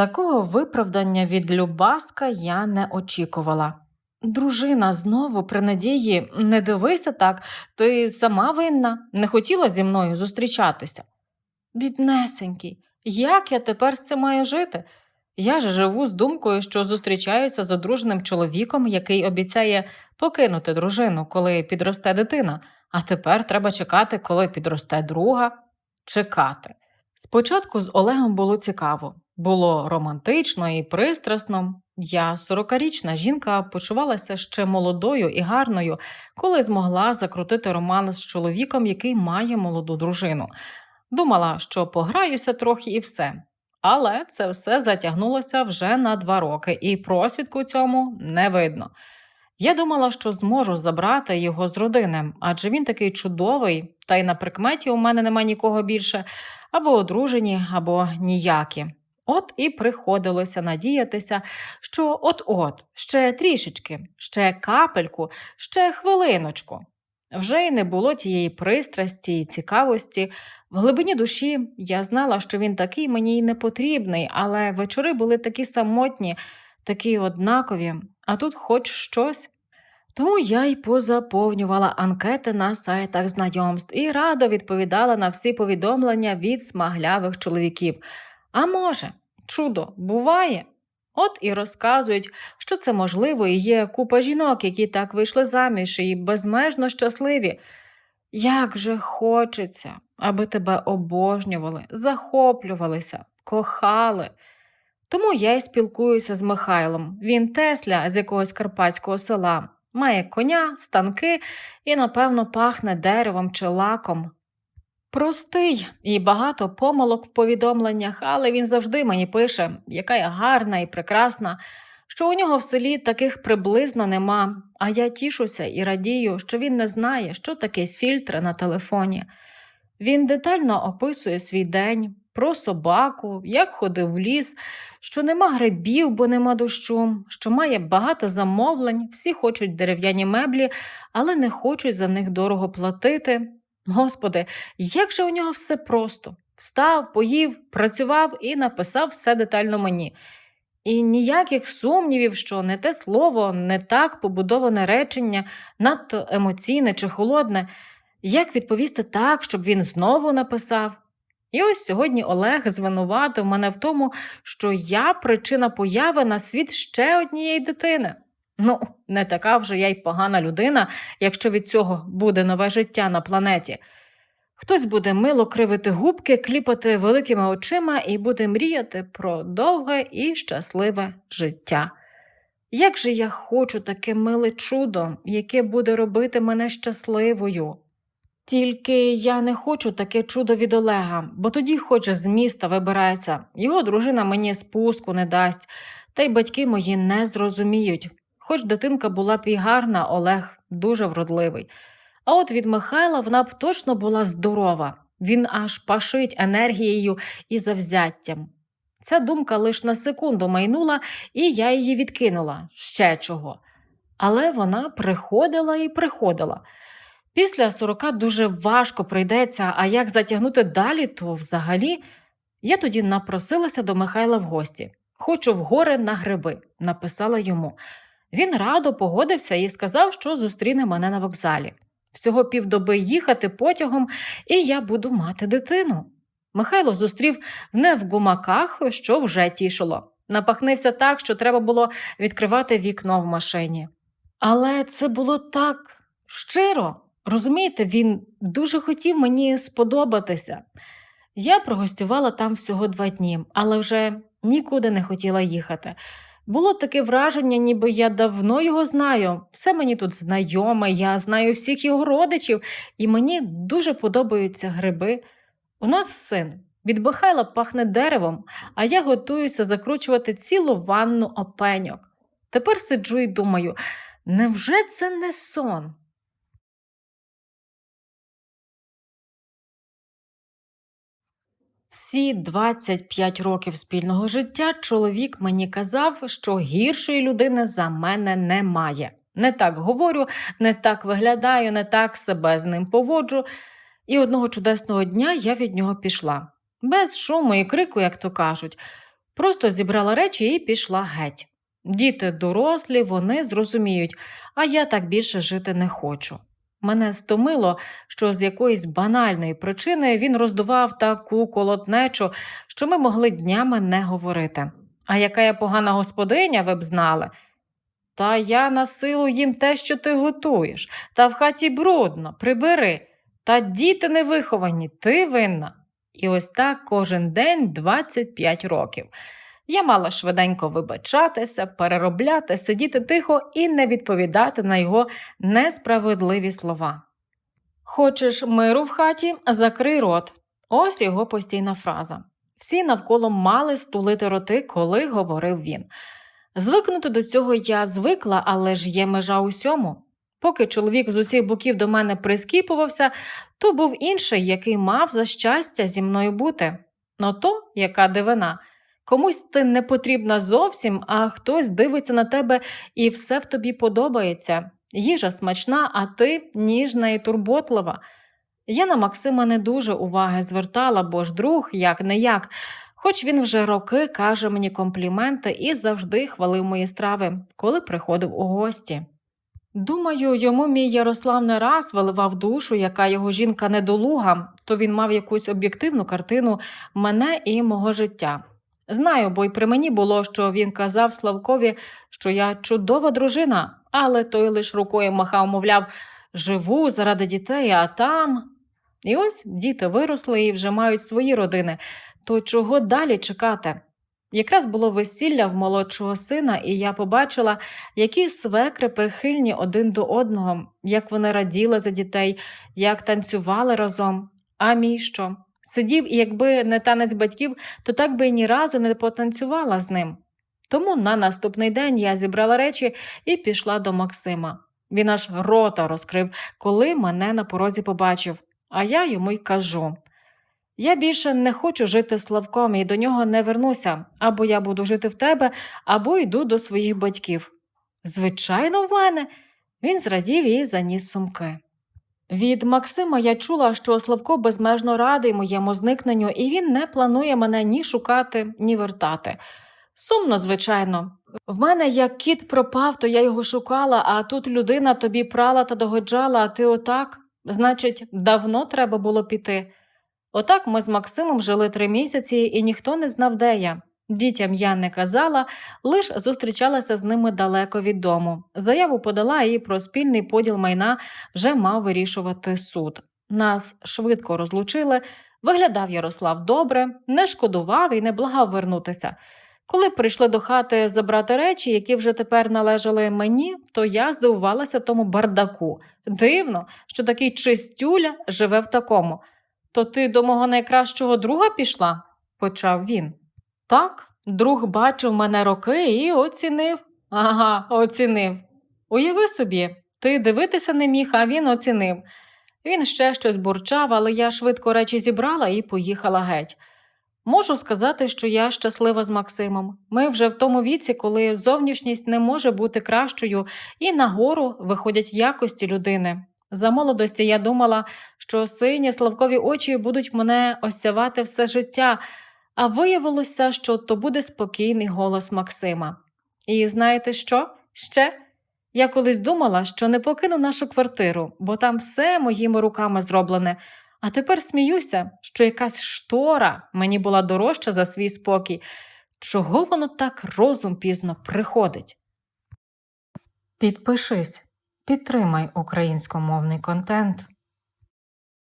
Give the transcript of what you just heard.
Такого виправдання від Любаска я не очікувала. Дружина знову при надії не дивися так, ти сама винна, не хотіла зі мною зустрічатися. Біднесенький, як я тепер з цим маю жити? Я ж живу з думкою, що зустрічаюся з одруженим чоловіком, який обіцяє покинути дружину, коли підросте дитина, а тепер треба чекати, коли підросте друга. Чекати. Спочатку з Олегом було цікаво, було романтично і пристрасно. Я, сорокарічна жінка, почувалася ще молодою і гарною, коли змогла закрутити роман з чоловіком, який має молоду дружину. Думала, що пограюся трохи і все. Але це все затягнулося вже на два роки, і просвідку цьому не видно. Я думала, що зможу забрати його з родини, адже він такий чудовий, та й на прикметі у мене нема нікого більше, або одружені, або ніякі. От і приходилося надіятися, що от-от, ще трішечки, ще капельку, ще хвилиночку. Вже й не було тієї пристрасті і цікавості. В глибині душі я знала, що він такий мені й не потрібний, але вечори були такі самотні, такі однакові, а тут хоч щось. Тому я й позаповнювала анкети на сайтах знайомств і радо відповідала на всі повідомлення від смаглявих чоловіків. А може, чудо буває? От і розказують, що це можливо, і є купа жінок, які так вийшли заміж і безмежно щасливі. Як же хочеться, аби тебе обожнювали, захоплювалися, кохали. Тому я й спілкуюся з Михайлом. Він Тесля з якогось карпатського села, має коня, станки і, напевно, пахне деревом чи лаком. Простий і багато помилок в повідомленнях, але він завжди мені пише, яка я гарна і прекрасна, що у нього в селі таких приблизно нема, а я тішуся і радію, що він не знає, що таке фільтри на телефоні. Він детально описує свій день про собаку, як ходив в ліс, що нема грибів, бо нема дощу, що має багато замовлень, всі хочуть дерев'яні меблі, але не хочуть за них дорого платити. Господи, як же у нього все просто встав, поїв, працював і написав все детально мені. І ніяких сумнівів, що не те слово, не так побудоване речення, надто емоційне чи холодне, як відповісти так, щоб він знову написав. І ось сьогодні Олег звинуватив мене в тому, що я причина появи на світ ще однієї дитини. Ну, не така вже я й погана людина, якщо від цього буде нове життя на планеті. Хтось буде мило кривити губки, кліпати великими очима і буде мріяти про довге і щасливе життя. Як же я хочу таке миле чудо, яке буде робити мене щасливою. Тільки я не хочу таке чудо від Олега, бо тоді хоч з міста вибирається, його дружина мені спуску не дасть, та й батьки мої не зрозуміють. Хоч дитинка була б і гарна, Олег дуже вродливий. А от від Михайла вона б точно була здорова, він аж пашить енергією і завзяттям. Ця думка лише на секунду майнула, і я її відкинула ще чого. Але вона приходила і приходила. Після сорока дуже важко прийдеться, а як затягнути далі, то взагалі я тоді напросилася до Михайла в гості. Хочу в гори на гриби, написала йому. Він радо погодився і сказав, що зустріне мене на вокзалі. Всього півдоби їхати потягом, і я буду мати дитину. Михайло зустрів не в гумаках, що вже тішило. Напахнився так, що треба було відкривати вікно в машині. Але це було так щиро. Розумієте, він дуже хотів мені сподобатися. Я прогостювала там всього два дні, але вже нікуди не хотіла їхати. Було таке враження, ніби я давно його знаю. Все мені тут знайоме, я знаю всіх його родичів, і мені дуже подобаються гриби. У нас син. Від Бахайла пахне деревом, а я готуюся закручувати цілу ванну опеньок. Тепер сиджу і думаю, невже це не сон? Всі 25 років спільного життя чоловік мені казав, що гіршої людини за мене немає. Не так говорю, не так виглядаю, не так себе з ним поводжу. І одного чудесного дня я від нього пішла. Без шуму і крику, як то кажуть. Просто зібрала речі і пішла геть. Діти дорослі, вони зрозуміють, а я так більше жити не хочу. Мене стомило, що з якоїсь банальної причини він роздував таку колотнечу, що ми могли днями не говорити. А яка я погана господиня, ви б знали. Та я на силу їм те, що ти готуєш, та в хаті брудно, прибери, та діти не виховані, ти винна. І ось так кожен день 25 років. Я мала швиденько вибачатися, переробляти, сидіти тихо і не відповідати на його несправедливі слова. Хочеш миру в хаті, закрий рот. Ось його постійна фраза. Всі навколо мали стулити роти, коли говорив він. Звикнути до цього я звикла, але ж є межа усьому. Поки чоловік з усіх боків до мене прискіпувався, то був інший, який мав за щастя зі мною бути. Но то, яка дивина. Комусь ти не потрібна зовсім, а хтось дивиться на тебе і все в тобі подобається. Їжа смачна, а ти ніжна і турботлива. Я на Максима не дуже уваги звертала, бо ж друг, як не як, хоч він вже роки каже мені компліменти і завжди хвалив мої страви, коли приходив у гості. Думаю, йому мій Ярослав не раз виливав душу, яка його жінка недолуга, то він мав якусь об'єктивну картину мене і мого життя. Знаю, бо й при мені було, що він казав Славкові, що я чудова дружина, але той лиш рукою махав, мовляв, живу заради дітей, а там. І ось діти виросли і вже мають свої родини, то чого далі чекати? Якраз було весілля в молодшого сина, і я побачила, які свекри прихильні один до одного, як вони раділи за дітей, як танцювали разом. А мій що? Сидів, і якби не танець батьків, то так би ні разу не потанцювала з ним. Тому на наступний день я зібрала речі і пішла до Максима. Він аж рота розкрив, коли мене на порозі побачив, а я йому й кажу. Я більше не хочу жити Славком і до нього не вернуся, або я буду жити в тебе, або йду до своїх батьків. Звичайно, в мене. Він зрадів і заніс сумки. Від Максима я чула, що Славко безмежно радий моєму зникненню, і він не планує мене ні шукати, ні вертати. Сумно, звичайно. В мене як кіт пропав, то я його шукала, а тут людина тобі прала та догоджала, а ти отак. Значить, давно треба було піти. Отак ми з Максимом жили три місяці, і ніхто не знав, де я. Дітям я не казала, лиш зустрічалася з ними далеко від дому. Заяву подала і про спільний поділ майна вже мав вирішувати суд. Нас швидко розлучили. Виглядав Ярослав добре, не шкодував і не благав вернутися. Коли прийшли до хати забрати речі, які вже тепер належали мені, то я здивувалася тому бардаку. Дивно, що такий чистюля живе в такому. То ти до мого найкращого друга пішла? почав він. Так, друг бачив мене роки і оцінив. Ага, оцінив. Уяви собі, ти дивитися не міг, а він оцінив. Він ще щось бурчав, але я швидко речі зібрала і поїхала геть. Можу сказати, що я щаслива з Максимом. Ми вже в тому віці, коли зовнішність не може бути кращою, і нагору виходять якості людини. За молодості я думала, що сині славкові очі будуть мене осявати все життя, а виявилося, що то буде спокійний голос Максима. І знаєте що? Ще? Я колись думала, що не покину нашу квартиру, бо там все моїми руками зроблене. А тепер сміюся, що якась штора мені була дорожча за свій спокій. Чого воно так розум пізно приходить? Підпишись, підтримай українськомовний контент.